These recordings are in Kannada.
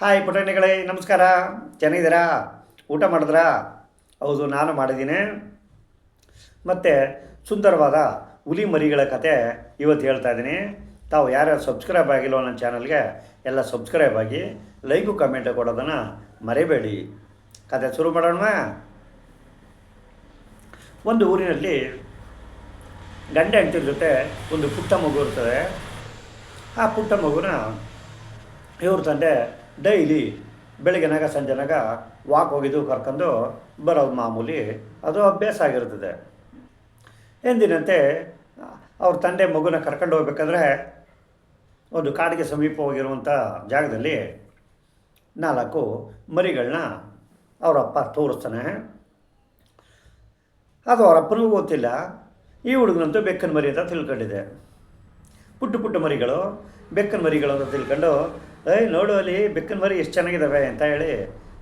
ಹಾಯ್ ಪುಟಣಿಗಳೇ, ನಮಸ್ಕಾರ. ಚೆನ್ನಾಗಿದ್ದೀರಾ? ಊಟ ಮಾಡಿದ್ರಾ? ಹೌದು, ನಾನು ಮಾಡಿದ್ದೀನಿ. ಮತ್ತು ಸುಂದರವಾದ ಹುಲಿ ಮರಿಗಳ ಕತೆ ಇವತ್ತು ಹೇಳ್ತಾ ಇದ್ದೀನಿ. ತಾವು ಯಾರ್ಯಾರು ಸಬ್ಸ್ಕ್ರೈಬ್ ಆಗಿಲ್ಲೋ ನನ್ನ ಚಾನಲ್ಗೆ ಎಲ್ಲ ಸಬ್ಸ್ಕ್ರೈಬ್ ಆಗಿ ಲೈಕು, ಕಮೆಂಟ್ ಕೊಡೋದನ್ನು ಮರಿಬೇಡಿ. ಕತೆ ಶುರು ಮಾಡೋಣ ಒಂದು ಊರಿನಲ್ಲಿ ಗಂಡ ಹೆಂಡತಿ ಜೊತೆ ಒಂದು ಪುಟ್ಟ ಮಗು ಇರ್ತದೆ. ಆ ಪುಟ್ಟ ಮಗುನ ಇವ್ರ ತಂದೆ ಡೈಲಿ ಬೆಳಗ್ಗೆನಾಗ ಸಂಜೆನಾಗ ವಾಕ್ ಹೋಗಿದ್ದು, ಕರ್ಕೊಂಡು ಬರೋದು ಮಾಮೂಲಿ, ಅದು ಅಭ್ಯಾಸ ಆಗಿರ್ತದೆ. ಎಂದಿನಂತೆ ಅವ್ರ ತಂದೆ ಮಗುನ ಕರ್ಕೊಂಡು ಹೋಗ್ಬೇಕಾದ್ರೆ ಒಂದು ಕಾಡಿಗೆ ಸಮೀಪ ಹೋಗಿರುವಂಥ ಜಾಗದಲ್ಲಿ ನಾಲ್ಕು ಮರಿಗಳನ್ನ ಅವರಪ್ಪ ತೋರಿಸ್ತಾನೆ. ಅದು ಅವರಪ್ಪನಿಗೂ ಗೊತ್ತಿಲ್ಲ. ಈ ಹುಡುಗನಂತೂ ಬೆಕ್ಕನ ಮರಿ ಅಂತ ತಿಳ್ಕೊಂಡಿದೆ. ಪುಟ್ಟ ಪುಟ್ಟ ಮರಿಗಳು, ಬೆಕ್ಕನ ಮರಿಗಳು ಅಂತ ತಿಳ್ಕೊಂಡು ಏಯ್, ನೋಡು ಅಲ್ಲಿ ಬೆಕ್ಕನ ಮರಿ ಎಷ್ಟು ಚೆನ್ನಾಗಿದ್ದಾವೆ ಅಂತ ಹೇಳಿ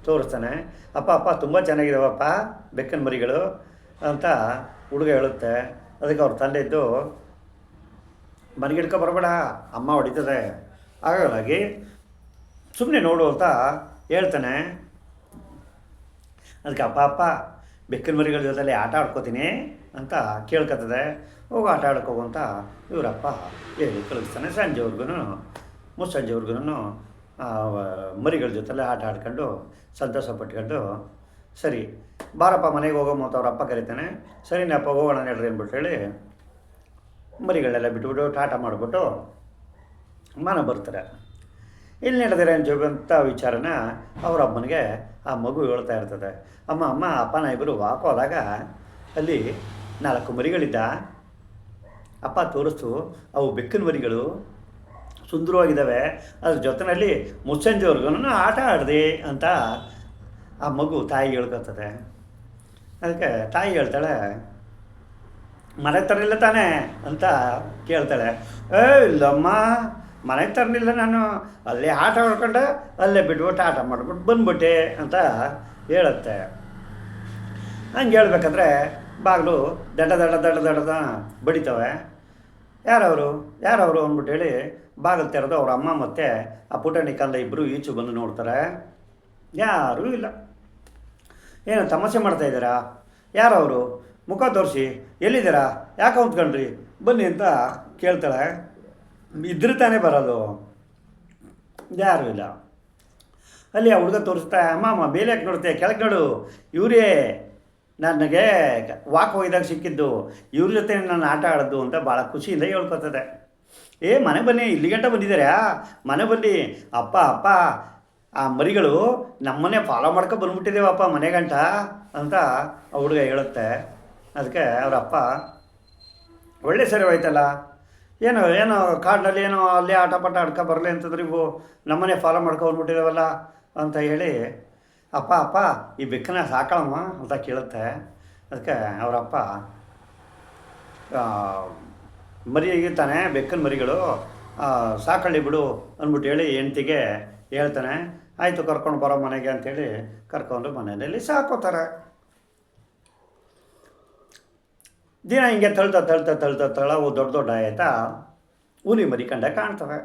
ತೋರಿಸ್ತಾನೆ. ಅಪ್ಪ ಅಪ್ಪ, ತುಂಬ ಚೆನ್ನಾಗಿದ್ದಾವಪ್ಪ ಬೆಕ್ಕನ ಮರಿಗಳು ಅಂತ ಹುಡುಗ ಹೇಳುತ್ತೆ. ಅದಕ್ಕೆ ಅವ್ರ ತಂದೆ ಇದ್ದು ಮನೆಗಿಡ್ಕೊ ಬರಬೇಡ, ಅಮ್ಮ ಹೊಡಿತದೆ. ಹಾಗಾಗಿ ಸುಮ್ಮನೆ ನೋಡು ಅಂತ ಹೇಳ್ತಾನೆ. ಅದಕ್ಕೆ ಅಪ್ಪ ಅಪ್ಪ, ಬೆಕ್ಕಿನ ಮರಿಗಳ ಜೊತೆಲಿ ಆಟ ಆಡ್ಕೋತೀನಿ ಅಂತ ಕೇಳ್ಕೊತದೆ ಹೋಗು, ಆಟ ಆಡ್ಕೋ ಅಂತ ಇವರಪ್ಪ ಹೇಳಿ ಕಳಿಸ್ತಾನೆ ಸಂಜೆವರೆಗೂ. ಮುಸ್ಸಂಜೆವರೆಗೂ ಮರಿಗಳ ಜೊತೆಲೆ ಆಟ ಆಡ್ಕೊಂಡು ಸಂತೋಷ ಪಟ್ಕೊಂಡು, ಸರಿ, ಬಾರಪ್ಪ ಮನೆಗೆ ಹೋಗೋ ಮತ್ತು ಅವ್ರ ಅಪ್ಪ ಸರಿನೇ ಸರಿನಪ್ಪ ಹೋಗೋಣ ನಡ್ರಿ ಅಂದ್ಬಿಟ್ಟು ಹೇಳಿ ಮರಿಗಳೆಲ್ಲ ಬಿಟ್ಬಿಟ್ಟು ಟಾಟ ಮಾಡಿಬಿಟ್ಟು ಮನೆ ಬರ್ತಾರೆ. ಇಲ್ಲಿ ನಡೆದಿರೋ ಅಂತ ವಿಚಾರನ ಅವ್ರ ಅಮ್ಮನಿಗೆ ಆ ಮಗು ಹೇಳ್ತಾ ಇರ್ತದೆ. ಅಮ್ಮ ಅಮ್ಮ ಅಪ್ಪನ ಇಬ್ಬರು ವಾಕ್ ಹೋದಾಗ ಅಲ್ಲಿ ನಾಲ್ಕು ಮರಿಗಳಿದ್ದ. ಅಪ್ಪ ತೋರಿಸ್ತು, ಅವು ಬೆಕ್ಕಿನ ಮರಿಗಳು. ಸುಂದರವಾಗಿದ್ದಾವೆ. ಅದ್ರ ಜೊತೆಯಲ್ಲಿ ಮುಸ್ಸಂಜೆವರೆಗೂ ಆಟ ಆಡಿದೆ ಅಂತ ಆ ಮಗು ತಾಯಿ ಹೇಳ್ಕೊತದೆ ಅದಕ್ಕೆ ತಾಯಿ ಹೇಳ್ತಾಳೆ, ಮನೆ ತರಲಿಲ್ಲ ತಾನೇ? ಅಂತ ಕೇಳ್ತಾಳೆ. ಏ, ಇಲ್ಲಮ್ಮ, ಮನೆ ತರಲಿಲ್ಲ ನಾನು. ಅಲ್ಲೇ ಆಟ ಆಡ್ಕೊಂಡು, ಅಲ್ಲೇ ಬಿಟ್ಬಿಟ್ಟು ಆಟ ಮಾಡ್ಬಿಟ್ಟು ಬಂದ್ಬಿಟ್ಟೆ, ಅಂತ ಹೇಳುತ್ತೆ. ಹಂಗೆ ಹೇಳ್ಬೇಕಾದ್ರೆ ಬಾಗಿಲು ದಡ ದಡ ದಡ ದಡದ ಬಡಿತವೆ. ಯಾರವರು? ಯಾರವರು ಅಂದ್ಬಿಟ್ಟು ಹೇಳಿ ಬಾಗಿಲು ತೆರೆದು ಅವ್ರ ಅಮ್ಮ ಮತ್ತು ಆ ಪುಟಾಣಿ ಕಂದ ಇಬ್ಬರು ಈಚು ಬಂದು ನೋಡ್ತಾರೆ. ಯಾರೂ ಇಲ್ಲ. ಏನು ತಮಾಷೆ ಮಾಡ್ತಾ ಇದ್ದೀರಾ? ಯಾರವರು? ಮುಖ ತೋರಿಸಿ. ಎಲ್ಲಿದ್ದೀರಾ? ಯಾಕೆ ಹೊಂದ್ಕೊಂಡ್ರಿ ಬನ್ನಿ ಅಂತ ಕೇಳ್ತಾಳೆ. ಇದ್ರೆ ತಾನೇ ಬರೋದು. ಯಾರೂ ಇಲ್ಲ. ಅಲ್ಲಿ ಆ ಹುಡುಗ ತೋರಿಸ್ತಾ, ಅಮ್ಮ ಅಮ್ಮ, ಬೇಲೆ ಯಾಕೆ ನೋಡ್ತೆ ಕೆಳಗೆ ನೋಡು. ಇವರೇ ನನಗೆ ವಾಕ್ ಹೋಗಿದಾಗ ಸಿಕ್ಕಿದ್ದು. ಇವ್ರ ಜೊತೆ ನಾನು ಆಟ ಆಡೋದು ಅಂತ ಭಾಳ ಖುಷಿಯಿಂದ ಹೇಳ್ಕೊತದೆ. ಏ, ಮನೆ ಬನ್ನಿ ಇಲ್ಲಿಗಂಟ ಬಂದಿದ್ದಾರೆ? ಮನೆ ಬನ್ನಿ. ಅಪ್ಪ ಅಪ್ಪ, ಆ ಮರಿಗಳು ನಮ್ಮನೆ ಫಾಲೋ ಮಾಡ್ಕೊ ಬಂದ್ಬಿಟ್ಟಿದ್ದೇವಪ್ಪ ಮನೆ ಗಂಟ ಅಂತ ಆ ಹುಡುಗ ಹೇಳುತ್ತೆ. ಅದಕ್ಕೆ ಅವ್ರ ಅಪ್ಪ ಒಳ್ಳೆ ಸರಿ ಹೋಯ್ತಲ್ಲ. ಏನೋ ಏನೋ ಕಾಡಿನಲ್ಲಿ ಏನೋ ಅಲ್ಲೇ ಆಟ ಪಾಠ ಆಡ್ಕೊ ಬರಲಿ ಅಂತಂದ್ರೆ ಇವು ನಮ್ಮನೆ ಫಾಲೋ ಮಾಡ್ಕೊ ಬಂದ್ಬಿಟ್ಟಿದ್ದೇವಲ್ಲ? ಅಂತ ಹೇಳಿ, ಅಪ್ಪ ಅಪ್ಪ, ಈ ಬೆಕ್ಕನ ಸಾಕಳಮ್ಮ ಅಂತ ಕೇಳುತ್ತೆ. ಅದಕ್ಕೆ ಅವರಪ್ಪ ಮರಿ ತಾನೆ ಬೆಕ್ಕನ ಮರಿಗಳು. ಸಾಕಳ್ಳಿ ಬಿಡು ಅಂದ್ಬಿಟ್ಟು ಹೇಳಿ ಹೆಂಡ್ತಿಗೆ ಹೇಳ್ತಾನೆ. ಆಯಿತು, ಕರ್ಕೊಂಡು ಬರೋ ಮನೆಗೆ ಅಂತೇಳಿ ಕರ್ಕೊಂಡು ಮನೆಯಲ್ಲಿ ಸಾಕೋತಾರೆ. ದಿನ ಹಿಂಗೆ ತಳ್ತಾ ತಳ್ತಾ ತಳ್ತಾ ತಳವು ದೊಡ್ಡ ದೊಡ್ಡ ಆಯ್ತಾ ಹುಲಿ ಮರಿ ಕಂಡ ಕಾಣ್ತವೆ.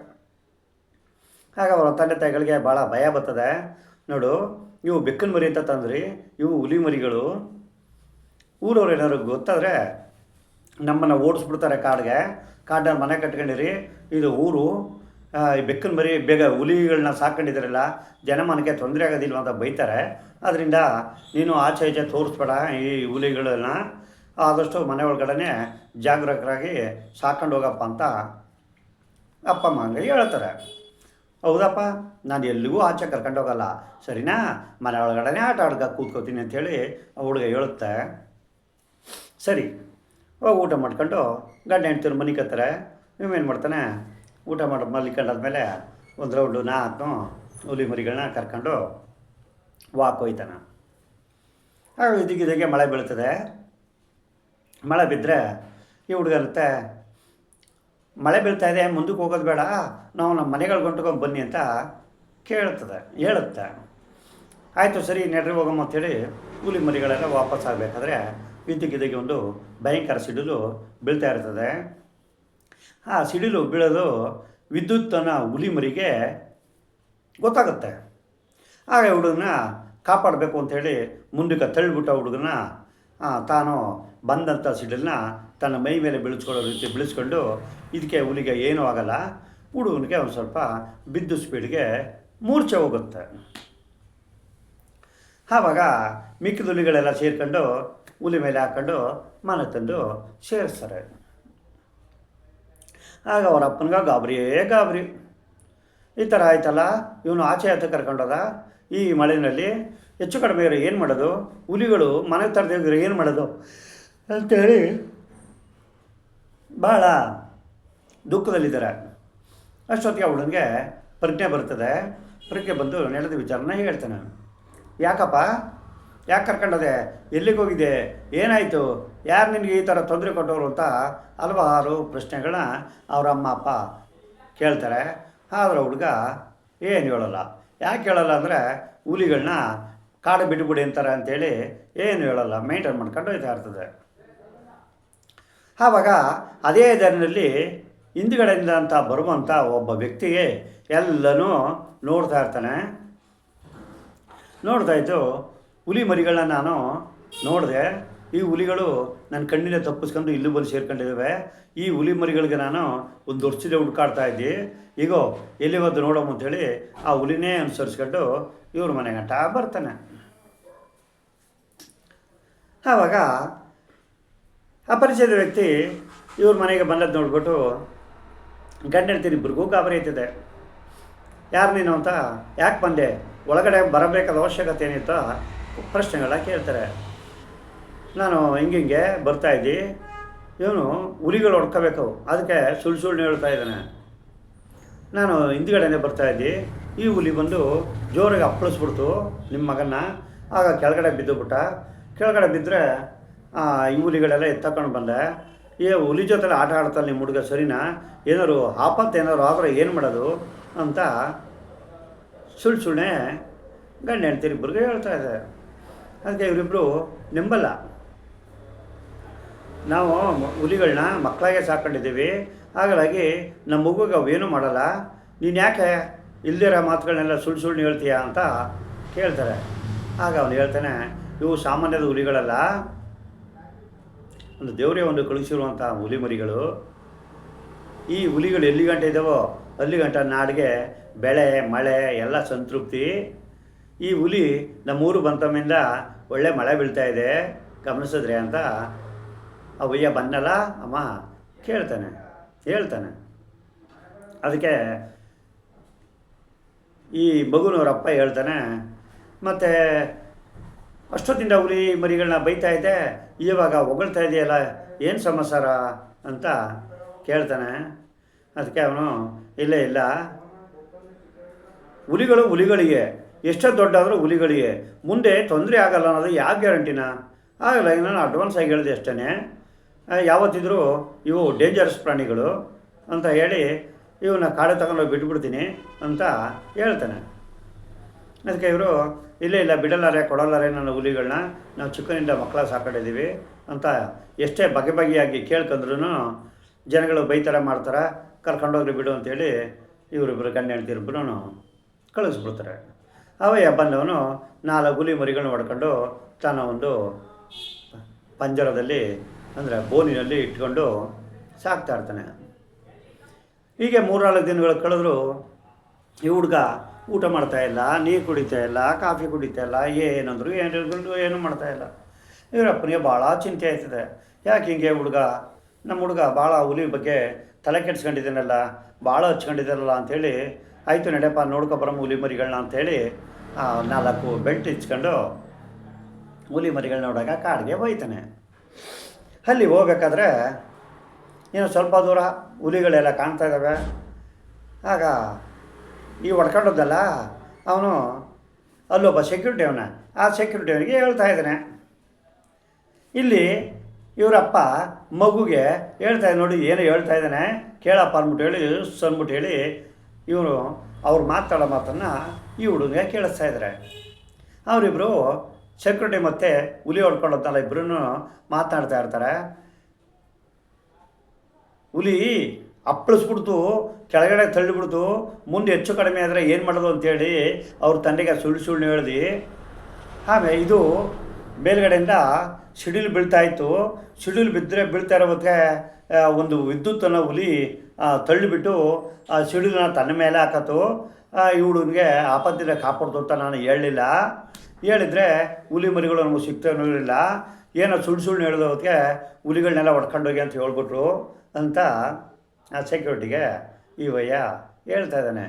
ಆಗ ಅವರ ತಂದೆ ತಾಯಿಗಳಿಗೆ ಭಾಳ ಭಯ ಬರ್ತದೆ. ನೋಡು, ಇವು ಬೆಕ್ಕನ ಮರಿ ಅಂತ ತಂದ್ರಿ, ಇವು ಹುಲಿ ಮರಿಗಳು. ಊರವ್ರು ಏನಾದ್ರು ಗೊತ್ತಾದರೆ ನಮ್ಮನ್ನು ಓಡಿಸ್ಬಿಡ್ತಾರೆ ಕಾಡಿಗೆ. ಕಾಡಲ್ಲಿ ಮನೆ ಕಟ್ಕೊಂಡಿರಿ. ಇದು ಊರು. ಈ ಬೆಕ್ಕನ ಮರಿ ಬೇಗ ಹುಲಿಗಳನ್ನ ಸಾಕೊಂಡಿದ್ದೀರಲ್ಲ, ಜನಮಾನಕ್ಕೆ ತೊಂದರೆ ಆಗೋದಿಲ್ವ ಅಂತ ಬೈತಾರೆ. ಅದರಿಂದ ನೀನು ಆಚೆ ಈಚೆ ತೋರಿಸ್ಬೇಡ ಈ ಹುಲಿಗಳನ್ನ. ಆದಷ್ಟು ಮನೆ ಒಳಗಡೆ ಜಾಗರೂಕರಾಗಿ ಸಾಕೊಂಡು ಹೋಗಪ್ಪ ಅಂತ ಅಪ್ಪ ಅಮ್ಮ ಹಂಗೆ ಹೇಳ್ತಾರೆ. ಹೌದಪ್ಪ, ನಾನು ಎಲ್ಲಿಗೂ ಆಚೆ ಕರ್ಕೊಂಡು ಹೋಗಲ್ಲ. ಸರಿನಾ? ಮನೆ ಒಳಗಡೆ ಆಟ ಆಡ್ಕ ಕೂತ್ಕೋತೀನಿ ಅಂಥೇಳಿ ಆ ಹುಡುಗ ಹೇಳುತ್ತೆ. ಸರಿ ಹೋಗಿ ಊಟ ಮಾಡ್ಕೊಂಡು ಗಂಡ ಹೆಂಡ್ತಿರು ಮನೆ ಕತ್ತಾರೆ ಇವೇನು ಮಾಡ್ತಾನೆ? ಊಟ ಮಾಡಿ, ಮಲ್ಲಿಕೊಂಡಾದ್ಮೇಲೆ ಒಂದು ರೌಂಡು ನಾಲ್ಕು ಹುಲಿ ಮರಿಗಳನ್ನ ಕರ್ಕೊಂಡು ವಾಕ್ ಹೋಯ್ತಾನೆ. ಆಗ ಇದಕ್ಕಿದಾಗೆ ಮಳೆ ಬೀಳ್ತದೆ. ಮಳೆ ಬಿದ್ದರೆ ಈ ಹುಡುಗ ಇರುತ್ತೆ, ಮಳೆ ಬೀಳ್ತಾ ಇದೆ ಮುಂದಕ್ಕೆ ಹೋಗೋದು ಬೇಡ, ನಾವು ನಮ್ಮ ಮನೆಗಳು ಗಂಟ್ಕೊಂಡು ಬನ್ನಿ ಅಂತ ಕೇಳ್ತದೆ, ಹೇಳುತ್ತೆ. ಆಯಿತು ಸರಿ, ನೆಡ್ರಿ ಹೋಗಮ್ಮ ಅಂಥೇಳಿ ಹುಲಿ ಮರಿಗಳೆಲ್ಲ ವಾಪಸ್ ಆಗಬೇಕಾದ್ರೆ ಇದ್ದಕ್ಕಿದ್ದಾಗೆ ಒಂದು ಭಯಂಕರ ಸಿಡಿಲು ಬೀಳ್ತಾ ಇರ್ತದೆ. ಆ ಸಿಡಿಲು ಬೀಳೋದು ವಿದ್ಯುತ್ತನ ಹುಲಿಮರಿಗೆ ಗೊತ್ತಾಗುತ್ತೆ. ಆಗ ಹುಡುಗನ ಕಾಪಾಡಬೇಕು ಅಂಥೇಳಿ ಮುಂದಕ್ಕೆ ತಳ್ಳಿಬಿಟ್ಟ ಹುಡುಗನ ತಾನು ಬಂದಂಥ ಸಿಡಿಲನ್ನ ತನ್ನ ಮೈ ಮೇಲೆ ಬೀಳಿಸ್ಕೊಳ್ಳೋ ರೀತಿ ಬೀಳಿಸ್ಕೊಂಡು ಇದಕ್ಕೆ ಹುಲಿಗೆ ಏನೂ ಆಗಲ್ಲ. ಹುಡುಗನಿಗೆ ಒಂದು ಸ್ವಲ್ಪ ಬಿದ್ದು ಸ್ಪೀಡ್ಗೆ ಮೂರ್ಛೆ ಹೋಗುತ್ತೆ. ಆವಾಗ ಮಿಕ್ಕಿದ ಹುಲಿಗಳೆಲ್ಲ ಸೇರ್ಕೊಂಡು ಹುಲಿ ಮೇಲೆ ಹಾಕ್ಕೊಂಡು ಮನೆ ತಂದು ಸೇರಿಸ್ತಾರೆ. ಆಗ ಅವರ ಅಪ್ಪನಿಗೆ ಗಾಬರಿಯೇ ಗಾಬರಿ. ಈ ಥರ ಆಯ್ತಲ್ಲ, ಇವನು ಆಚೆ ಹತ್ತ ಕರ್ಕೊಂಡೋದ ಈ ಮಳೆಯಲ್ಲಿ ಹೆಚ್ಚು ಕಡಿಮೆ ಇರೋ ಏನು ಮಾಡೋದು? ಹುಲಿಗಳು ಮನೆ ತರದಿದ್ರೆ ಏನು ಮಾಡೋದು? ಅಂತೇಳಿ ಭಾಳ ದುಃಖದಲ್ಲಿದ್ದಾರೆ. ಅಷ್ಟೊತ್ತಿಗೆ ಅವಳಿಗೆ ಪ್ರಜ್ಞೆ ಬರ್ತದೆ. ಪ್ರಜ್ಞೆ ಬಂದು ನಡೆದ ವಿಚಾರನ ಹೇಳ್ತಾನೆ. ಯಾಕಪ್ಪ? ಯಾಕೆ ಕರ್ಕೊಂಡದೆ? ಎಲ್ಲಿಗೆ ಹೋಗಿದೆ ಏನಾಯಿತು? ಯಾರು ನಿನಗೆ ಈ ಥರ ತೊಂದರೆ ಕೊಟ್ಟವರು ಅಂತ ಹಲವಾರು ಪ್ರಶ್ನೆಗಳನ್ನ ಅವ್ರ ಅಮ್ಮ, ಅಪ್ಪ ಕೇಳ್ತಾರೆ. ಆದರೆ ಹುಡುಗ ಏನು ಹೇಳಲ್ಲ? ಯಾಕೆ ಹೇಳಲ್ಲ ಅಂದರೆ ಹುಲಿಗಳನ್ನ ಕಾಡು ಬಿಟ್ಟುಬಿಡಿ ಅಂತಾರೆ ಅಂತೇಳಿ ಏನು ಹೇಳಲ್ಲ. ಮೇಂಟೈನ್ ಮಾಡ್ಕೊಂಡು ಹೋಯ್ತಾ ಇರ್ತದೆ. ಆವಾಗ ಅದೇ ದಾರಿನಲ್ಲಿ ಹಿಂದುಗಡೆಯಿಂದ ಅಂತ ಬರುವಂಥ ಒಬ್ಬ ವ್ಯಕ್ತಿಗೆ ಎಲ್ಲನೂ ನೋಡ್ತಾ ಇರ್ತಾನೆ. ನೋಡ್ತಾ ಹುಲಿ ಮರಿಗಳನ್ನ ನಾನು ನೋಡಿದೆ, ಈ ಹುಲಿಗಳು ನನ್ನ ಕಣ್ಣಿನ ತಪ್ಪಿಸ್ಕೊಂಡು ಇಲ್ಲೂ ಬಂದು ಸೇರ್ಕೊಂಡಿದ್ದಾವೆ ಈ ಹುಲಿ ಮರಿಗಳಿಗೆ ನಾನು ಒಂದು ವರ್ಷದ ಹುಡ್ಕಾಡ್ತಾ ಇದ್ದಿ. ಈಗ ಎಲ್ಲಿ ಬಂದು ನೋಡೋಮ ಅಂತೇಳಿ ಆ ಹುಲಿನೇ ಅನುಸರಿಸ್ಕೊಂಡು ಇವ್ರ ಮನೆ ಗಂಟ ಬರ್ತಾನೆ. ಆವಾಗ ಅಪರಿಚಯದ ವ್ಯಕ್ತಿ ಇವ್ರ ಮನೆಗೆ ಬಂದದ್ದು ನೋಡ್ಬಿಟ್ಟು ಗಂಡ ಹೇಳ್ತೀನಿ ಇಬ್ಬರಿಗೂ ಗಾಬರಿ ಐತಿದೆ ಯಾರು ನೀನು ಅಂತ, ಯಾಕೆ ಬಂದೆ? ಒಳಗಡೆ ಬರಬೇಕಾದ ಅವಶ್ಯಕತೆ ಏನಿತ್ತು ಪ್ರಶ್ನೆಗಳ ಕೇಳ್ತಾರೆ. ನಾನು ಹಿಂಗಿಂಗೆ ಬರ್ತಾಯಿದ್ದಿ ಇವನು ಹುಲಿಗಳು ಹೊಡ್ಕೋಬೇಕು. ಅದಕ್ಕೆ ಸುಳ್ಳು ಸುಳ್ಳು ಹೇಳ್ತಾ ಇದ್ದಾನೆ. ನಾನು ಹಿಂದ್ಗಡೆನೆ ಬರ್ತಾಯಿದ್ದಿ ಈ ಹುಲಿ ಬಂದು ಜೋರಾಗಿ ಅಪ್ಪಳಿಸ್ಬಿಡ್ತು ನಿಮ್ಮ ಮಗನ್ನ. ಆಗ ಕೆಳಗಡೆ ಬಿದ್ದುಬಿಟ್ಟ. ಕೆಳಗಡೆ ಬಿದ್ದರೆ ಈ ಹುಲಿಗಳೆಲ್ಲ ಎತ್ತಕೊಂಡು ಬಂದೆ. ಈ ಹುಲಿ ಜೊತೆಲಿ ಆಟ ಆಡ್ತಾನೆ ನಿಮ್ಮ ಹುಡುಗ ಸರಿನಾ? ಏನಾದ್ರು ಆಪತ್ತು ಏನಾದ್ರು ಆದರೆ ಏನು ಮಾಡೋದು ಅಂತ ಸುಳ್ಳು ಸುಳ್ಳೆ ಗಂಡ ಇಬ್ಬರಿಗೆ ಹೇಳ್ತಾ ಇದೆ ಅದಕ್ಕೆ ಇವರಿಬ್ಬರು ನಂಬಲ್ಲ. ನಾವು ಹುಲಿಗಳನ್ನ ಮಕ್ಕಳಾಗೆ ಸಾಕೊಂಡಿದ್ದೀವಿ. ಹಾಗಾಗಿ ನಮ್ಮ ಮಗುಗೆ ಅವೇನು ಮಾಡಲ್ಲ. ನೀನು ಯಾಕೆ ಇಲ್ದಿರೋ ಮಾತುಗಳನ್ನೆಲ್ಲ ಸುಳ್ಳು ಸುಳ್ಳು ಹೇಳ್ತೀಯಾ ಅಂತ ಕೇಳ್ತಾರೆ. ಆಗ ಅವನು ಹೇಳ್ತಾನೆ, ಇವು ಸಾಮಾನ್ಯದ ಹುಲಿಗಳಲ್ಲ. ಒಂದು ದೇವರೇ ಒಂದು ಕಳುಹಿಸಿರುವಂಥ ಹುಲಿ ಮರಿಗಳು. ಈ ಹುಲಿಗಳು ಎಲ್ಲಿ ಗಂಟೆ ಇದ್ದಾವೋ ಅಲ್ಲಿ ಗಂಟ ನಾಡಿಗೆ ಬೆಳೆ, ಮಳೆ, ಎಲ್ಲ ಸಂತೃಪ್ತಿ. ಈ ಹುಲಿ ನಮ್ಮೂರು ಬಂತಮ್ಮಿಂದ ಒಳ್ಳೆ ಮಳೆ ಬೀಳ್ತಾ ಇದೆ, ಗಮನಿಸಿದ್ರೆ ಅಂತ ಅವಯ್ಯ ಬಂದಲ್ಲ ಅಮ್ಮ ಕೇಳ್ತಾನೆ, ಹೇಳ್ತಾನೆ. ಅದಕ್ಕೆ ಈ ಮಗುನವರಪ್ಪ ಹೇಳ್ತಾನೆ, ಮತ್ತು ಅಷ್ಟೊತ್ತಿಂದ ಹುಲಿ ಮರಿಗಳನ್ನ ಬೈತಾ ಇದೆ, ಇವಾಗ ಹೊಗಳ್ತಾ ಇದೆಯಲ್ಲ, ಏನು ಸಮಸಾರ ಅಂತ ಕೇಳ್ತಾನೆ. ಅದಕ್ಕೆ ಅವನು, ಇಲ್ಲ ಇಲ್ಲ. ಹುಲಿಗಳು ಹುಲಿಗಳಿಗೆ ಎಷ್ಟೋ ದೊಡ್ಡಾದರೂ ಹುಲಿಗಳಿಗೆ ಮುಂದೆ ತೊಂದರೆ ಆಗಲ್ಲ ಅನ್ನೋದು ಯಾವ ಗ್ಯಾರಂಟಿನ? ಆಗಲ್ಲ ಈಗ ನಾನು ಅಡ್ವಾನ್ಸ್ ಆಗಿ ಹೇಳಿದೆ ಅಷ್ಟೇ ಯಾವತ್ತಿದ್ರೂ ಇವು ಡೇಂಜರಸ್ ಪ್ರಾಣಿಗಳು ಅಂತ ಹೇಳಿ ಇವನ್ನ ಕಾಡು ತಗೊಂಡೋಗಿ ಬಿಟ್ಬಿಡ್ತೀನಿ ಅಂತ ಹೇಳ್ತಾನೆ. ಅದಕ್ಕೆ ಇವರು, ಇಲ್ಲ ಇಲ್ಲ, ಬಿಡಲಾರೆ, ಕೊಡಲಾರೆ ನನ್ನ ಹುಲಿಗಳನ್ನ ನಾವು ಚಿಕ್ಕನಿಂದ ಮಕ್ಕಳ ಸಾಕೊಂಡಿದ್ದೀವಿ ಅಂತ ಎಷ್ಟೇ ಬಗೆ ಬಗೆಯಾಗಿ ಕೇಳ್ಕೊಂಡ್ರು ಜನಗಳು ಬೈತಾರೆ, ಮಾಡ್ತಾರೆ ಕರ್ಕೊಂಡೋಗ್ರಿ ಬಿಡು ಅಂತೇಳಿ ಇವರಿಬ್ಬರು ಗಂಡ ಹೆಂಡ್ತಿರಿಬ್ಬರು ಕಳಿಸ್ಬಿಡ್ತಾರೆ. ಅವಯ್ಯ ಬಂದವನು ನಾಲ್ಕು ಹುಲಿ ಮರಿಗಳನ್ನ ಹೊಡ್ಕೊಂಡು ತನ್ನ ಒಂದು ಪಂಜರದಲ್ಲಿ, ಅಂದರೆ ಬೋನಿನಲ್ಲಿ ಇಟ್ಕೊಂಡು ಸಾಕ್ತಾ ಇರ್ತಾನೆ. ಹೀಗೆ ಮೂರ್ನಾಲ್ಕು ದಿನಗಳು ಕಳೆದ್ರು, ಈ ಹುಡುಗ ಊಟ ಮಾಡ್ತಾ ಇಲ್ಲ, ನೀರು ಕುಡಿತಾ ಇಲ್ಲ, ಕಾಫಿ ಕುಡಿತಾ ಇಲ್ಲ, ಏನಂದ್ರು ಏನು ಏನು ಮಾಡ್ತಾ ಇಲ್ಲ. ಇವರಪ್ಪನಿಗೆ ಭಾಳ ಚಿಂತೆ ಆಯ್ತದೆ. ಯಾಕೆ ಹಿಂಗೆ ಹುಡುಗ? ನಮ್ಮ ಹುಡುಗ ಭಾಳ ಹುಲಿ ಬಗ್ಗೆ ತಲೆ ಕೆಡ್ಸ್ಕೊಂಡಿದ್ದಾನಲ್ಲ ಭಾಳ ಹಚ್ಕೊಂಡಿದ್ದಾನಲ್ಲ ಅಂಥೇಳಿ ಆಯಿತು ನಡೆಯಪ್ಪ ನೋಡ್ಕೊಬರಮ್ಮ ಹುಲಿ ಮರಿಗಳನ್ನ ಅಂಥೇಳಿ ನಾಲ್ಕು ಬೆಲ್ಟ್ ಇಚ್ಕೊಂಡು ಹುಲಿ ಮರಿಗಳನ್ನ ನೋಡಾಗ ಕಾಡಿಗೆ ಹೋಯ್ತಾನೆ. ಅಲ್ಲಿ ಹೋಗ್ಬೇಕಾದ್ರೆ ಏನು ಸ್ವಲ್ಪ ದೂರ ಹುಲಿಗಳೆಲ್ಲ ಕಾಣ್ತಾ ಇದ್ದಾವೆ ಆಗ ಈ ಹೊಡ್ಕೊಂಡದ್ದಲ್ಲ ಅವನು ಅಲ್ಲೊಬ್ಬ ಸೆಕ್ಯೂರಿಟಿ ಅವನ. ಆ ಸೆಕ್ಯೂರಿಟಿ ಅವನಿಗೆ ಹೇಳ್ತಾ ಇದ್ದಾನೆ. ಇಲ್ಲಿ ಇವರಪ್ಪ ಮಗುಗೆ ಹೇಳ್ತಾ ನೋಡಿ, ಏನೋ ಹೇಳ್ತಾ ಇದ್ದಾನೆ? ಕೇಳಪ್ಪ ಅಂದ್ಬಿಟ್ಟು ಹೇಳಿ ಅಂದ್ಬಿಟ್ಟು ಹೇಳಿ ಇವನು ಅವ್ರು ಮಾತಾಡೋ ಮಾತನ್ನು ಈ ಹುಡುಗ ಕೇಳಿಸ್ತಾ ಇದ್ದಾರೆ. ಅವರಿಬ್ಬರು ಸೆಕ್ಯೂರಿಟಿ ಮತ್ತು ಹುಲಿ ಹೊಡ್ಕೊಳ್ಳೋದಲ್ಲ ಇಬ್ಬರೂ ಮಾತಾಡ್ತಾ ಇರ್ತಾರೆ. ಹುಲಿ ಅಪ್ಪಳಿಸ್ಬಿಡ್ತು, ಕೆಳಗಡೆ ತಳ್ಳಿಬಿಡ್ತು, ಮುಂದೆ ಹೆಚ್ಚು ಕಡಿಮೆ ಆದರೆ ಏನು ಮಾಡೋದು ಅಂತೇಳಿ ಅವ್ರ ತಂದೆಗೆ ಸುಳ್ಳು ಸುಳ್ಳು ಹೇಳ್ದು ಆಮೇಲೆ ಇದು ಮೇಲ್ಗಡೆಯಿಂದ ಸಿಡಿಲು ಬೀಳ್ತಾ ಇತ್ತು ಸಿಡಿಲು ಬಿದ್ದರೆ ಬೀಳ್ತಾ ಇರೋ ಹೊತ್ತಿಗೆ ಒಂದು ವಿದ್ಯುತ್ತನ್ನು ಹುಲಿ ತಳ್ಳಿಬಿಟ್ಟು, ಆ ಸಿಡಿಲನ್ನ ತನ್ನ ಮೇಲೆ ಹಾಕತ್ತು. ಇವಳಿಗೆ ಆಪತ್ತಿನ ಕಾಪಾಡ್ದು ಅಂತ ನಾನು ಹೇಳಲಿಲ್ಲ. ಹೇಳಿದರೆ ಹುಲಿ ಮರಿಗಳು ನಮಗೆ ಸಿಗ್ತಾನೂ ಇರಲಿಲ್ಲ. ಏನೋ ಸುಳ್ಳು ಸುಳ್ಳು ಹೇಳಿದ ಹೊತ್ತಿಗೆ ಹುಲಿಗಳನ್ನೆಲ್ಲ ಹೊಡ್ಕೊಂಡೋಗಿ ಅಂತ ಹೇಳ್ಬಿಟ್ರು ಅಂತ ಆ ಸೆಕ್ಯೂರಿಟಿಗೆ ಈ ವಯ್ಯ ಹೇಳ್ತಾ ಇದ್ದಾನೆ.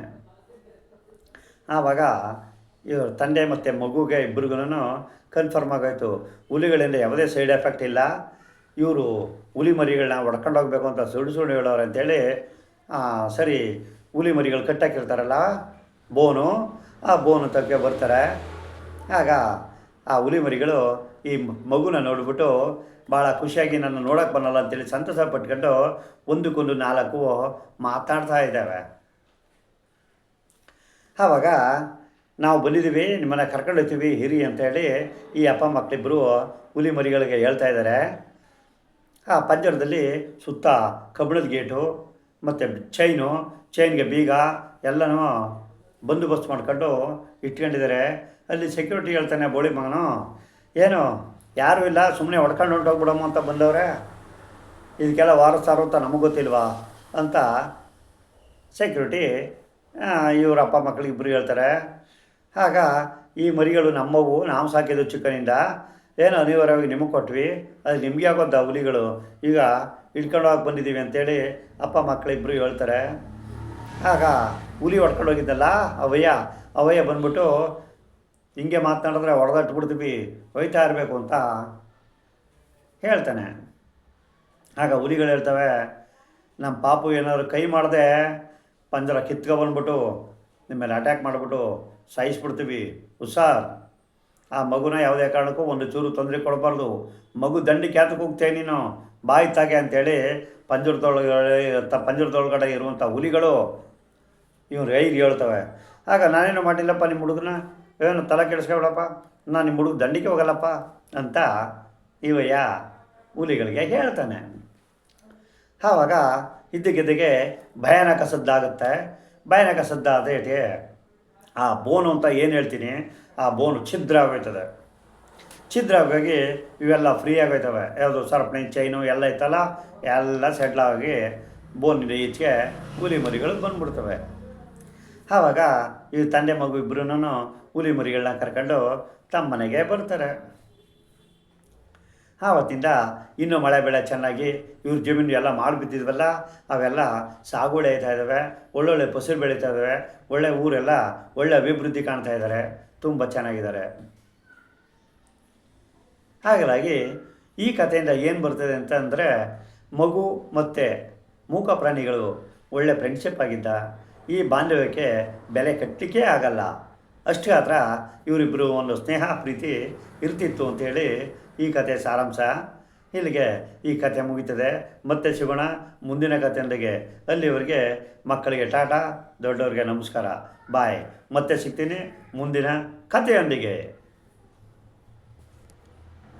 ಆವಾಗ ಇವ್ರ ತಂದೆ ಮತ್ತು ಮಗುಗೆ ಇಬ್ಬರಿಗೂ ಕನ್ಫರ್ಮ್ ಆಗೋಯ್ತು. ಹುಲಿಗಳಿಂದ ಯಾವುದೇ ಸೈಡ್ ಎಫೆಕ್ಟ್ ಇಲ್ಲ. ಇವರು ಹುಲಿ ಮರಿಗಳನ್ನ ಹೊಡ್ಕೊಂಡು ಹೋಗ್ಬೇಕು ಅಂತ ಸುಳ್ಳು ಸುಳ್ಳು ಹೇಳೋರು ಅಂತೇಳಿ ಸರಿ ಹುಲಿ ಮರಿಗಳು ಕಟ್ಟಾಕಿರ್ತಾರಲ್ಲ, ಬೋನು, ಆ ಬೋನು ತಗ್ಗೆ ಬರ್ತಾರೆ. ಆಗ ಆ ಹುಲಿ ಮರಿಗಳು ಈ ಮಗುನ ನೋಡಿಬಿಟ್ಟು ಭಾಳ ಖುಷಿಯಾಗಿ ನನ್ನ ನೋಡೋಕೆ ಬನ್ನಲ್ಲ ಅಂತೇಳಿ ಸಂತಸ ಪಟ್ಕೊಂಡು ಒಂದಕ್ಕೊಂದು ನಾಲ್ಕು ಮಾತಾಡ್ತಾ ಇದ್ದಾವೆ. ಆವಾಗ ನಾವು ಬಂದಿದ್ದೀವಿ, ನಿಮ್ಮನ್ನು ಕರ್ಕೊಂಡು ಹೋಗ್ತೀವಿ, ಹಿರಿ ಅಂತೇಳಿ ಈ ಅಪ್ಪ ಮಕ್ಕಳಿಬ್ಬರು ಹುಲಿ ಮರಿಗಳಿಗೆ ಹೇಳ್ತಾ ಇದ್ದಾರೆ. ಆ ಪಂಜರದಲ್ಲಿ ಸುತ್ತ ಕಬ್ಬಿಣದ ಗೇಟು, ಮತ್ತು ಚೈನು ಚೈನ್ಗೆ ಬೀಗ, ಎಲ್ಲನೂ ಬಂದೋಬಸ್ತ್ ಮಾಡ್ಕೊಂಡು ಇಟ್ಕೊಂಡಿದ್ದಾರೆ. ಅಲ್ಲಿ ಸೆಕ್ಯೂರಿಟಿ ಹೇಳ್ತಾನೆ ಬೋಳಿ ಮಗನು, ಏನು, ಯಾರೂ ಇಲ್ಲ ಸುಮ್ಮನೆ ಹೊಡ್ಕೊಂಡು ಹೊಂಟೋಗ್ಬಿಡಮ್ಮ ಅಂತ ಬಂದವ್ರೆ. ಇದಕ್ಕೆಲ್ಲ ವಾರಸ್ತಾರು ಅಂತ ನಮಗೆ ಗೊತ್ತಿಲ್ವಾ? ಅಂತ ಸೆಕ್ಯೂರಿಟಿ ಇವರ ಅಪ್ಪ ಮಕ್ಕಳಿಗೆ ಇಬ್ಬರು ಹೇಳ್ತಾರೆ. ಆಗ ಈ ಮರಿಗಳು ನಮ್ಮವು, ನಾವು ಸಾಕಿದ್ದು ಚಿಕ್ಕನಿಂದ, ಏನು ಅನಿವಾರ್ಯವಾಗಿ ನಿಮಗೆ ಕೊಟ್ವಿ, ಅದು ನಿಮಗೆ ಆಗೋದ ಹುಲಿಗಳು? ಈಗ ಇಟ್ಕೊಂಡು ಹೋಗಿ ಬಂದಿದ್ದೀವಿ ಅಂತೇಳಿ ಅಪ್ಪ ಮಕ್ಕಳಿಬ್ಬರು ಹೇಳ್ತಾರೆ. ಆಗ ಹುಲಿ ಹೊಡ್ಕೊಂಡು ಹೋಗಿದ್ದಲ್ಲ, ಅವಯ್ಯ ಅವಯ್ಯ ಬಂದ್ಬಿಟ್ಟು, ಹಿಂಗೆ ಮಾತನಾಡಿದ್ರೆ ಹೊಡೆದಟ್ಟು ಬಿಡ್ತೀವಿ ಒಯ್ತಾ ಇರಬೇಕು ಅಂತ ಹೇಳ್ತಾನೆ. ಆಗ ಹುಲಿಗಳು ಹೇಳ್ತವೆ, ನಮ್ಮ ಪಾಪು ಏನಾದ್ರು ಕೈ ಮಾಡದೆ, ಪಂಜರ ಕಿತ್ಕೊ ಬಂದ್ಬಿಟ್ಟು ನಿಮ್ಮ ಮೇಲೆ ಅಟ್ಯಾಕ್ ಮಾಡಿಬಿಟ್ಟು ಸಾಯಿಸ್ಬಿಡ್ತೀವಿ ಹುಷಾರ್. ಆ ಮಗುನ ಯಾವುದೇ ಕಾರಣಕ್ಕೂ ಒಂದು ಚೂರು ತೊಂದರೆ ಕೊಡಬಾರ್ದು. ಮಗು ದಂಡಿ ಕ್ಯಾತಕ್ಕೆ ಹೋಗ್ತೇನೆ ನೀನು. ಬಾಯಿ ತಾಗೆ ಅಂತೇಳಿ ಪಂಜರದೊಳಗಡೆ ತ ಪಂಜರದೊಳಗಡೆ ಇರುವಂಥ ಹುಲಿಗಳು ಇವ್ರು ರೈಲಿ ಹೇಳ್ತವೆ. ಆಗ ನಾನೇನು ಮಾಡಿಲ್ಲಪ್ಪ ನಿಮ್ಮ ಹುಡುಗನ? ಏನು ತಲೆ ಕೆಡಿಸ್ಕೊಬಿಡಪ್ಪ? ನಾನು ನಿಮ್ಮ ಹುಡುಗ ದಂಡಿಗೆ ಹೋಗಲ್ಲಪ್ಪ ಅಂತ ಇವಯ್ಯ ಹುಲಿಗಳಿಗೆ ಹೇಳ್ತಾನೆ. ಆವಾಗ ಇದ್ದಕ್ಕಿದ್ದಕ್ಕೆ ಭಯಾನಕ ಸದ್ದಾಗುತ್ತೆ. ಭಯಾನಕ ಸದ್ದಾದೇಟಿ ಆ ಬೋನು ಅಂತ ಏನು ಹೇಳ್ತೀನಿ? ಆ ಬೋನು ಛಿದ್ರ ಆಗೋಯ್ತದೆ ಛಿದ್ರ ಆಗೋಗಿ ಇವೆಲ್ಲ ಫ್ರೀ ಆಗೋಯ್ತವೆ. ಯಾವುದು ಸರಪಣಿ ಚೈನು ಎಲ್ಲ ಇತ್ತಲ್ಲ ಎಲ್ಲ ಸೆಟ್ಲಾಗಿ ಬೋನಿನ ಈಚೆಗೆ ಹುಲಿ ಮರಿಗಳು ಬಂದ್ಬಿಡ್ತವೆ. ಆವಾಗ ಈ ತಂದೆ ಮಗು ಇಬ್ಬರೂ ಹುಲಿ ಮರಿಗಳನ್ನ ಕರ್ಕೊಂಡು ತಮ್ಮ ಮನೆಗೆ ಬರ್ತಾರೆ. ಆವತ್ತಿಂದ ಇನ್ನೂ ಮಳೆ ಬೆಳೆ ಚೆನ್ನಾಗಿ ಇವ್ರ ಜಮೀನು ಎಲ್ಲ ಮಾಡಿ ಬಿದ್ದಿದ್ವಲ್ಲ ಅವೆಲ್ಲ ಸಾಗುವಳಿ ಆಯ್ತಾ ಇದ್ದಾವೆ ಒಳ್ಳೊಳ್ಳೆ ಫಸಲು ಬೆಳೀತಾ ಇದ್ದಾವೆ ಒಳ್ಳೆ ಊರೆಲ್ಲ ಒಳ್ಳೆ ಅಭಿವೃದ್ಧಿ ಕಾಣ್ತಾ ಇದ್ದಾರೆ ತುಂಬ ಚೆನ್ನಾಗಿದ್ದಾರೆ ಹಾಗಾಗಿ ಈ ಕಥೆಯಿಂದ ಏನು ಬರ್ತದೆ ಅಂತಂದರೆ, ಮಗು ಮತ್ತು ಮೂಕ ಪ್ರಾಣಿಗಳು ಒಳ್ಳೆ ಫ್ರೆಂಡ್ಶಿಪ್ ಆಗಿದ್ದ, ಈ ಬಾಂಧವ್ಯಕ್ಕೆ ಬೆಲೆ ಕಟ್ಟಲಿಕ್ಕೆ ಆಗಲ್ಲ. ಅಷ್ಟೇ ಮಾತ್ರ ಇವರಿಬ್ಬರು ಒಂದು ಸ್ನೇಹ, ಪ್ರೀತಿ ಇರ್ತಿತ್ತು ಅಂತೇಳಿ ಈ ಕಥೆ ಸಾರಾಂಶ. ಇಲ್ಲಿಗೆ ಈ ಕಥೆ ಮುಗೀತದೆ. ಮತ್ತೆ ಸಿಗೋಣ ಮುಂದಿನ ಕಥೆಯೊಂದಿಗೆ ಅಲ್ಲಿವರೆಗೆ ಮಕ್ಕಳಿಗೆ ಟಾಟಾ, ದೊಡ್ಡವ್ರಿಗೆ ನಮಸ್ಕಾರ. ಬಾಯ್. ಮತ್ತೆ ಸಿಗ್ತೀನಿ ಮುಂದಿನ ಕಥೆಯೊಂದಿಗೆ.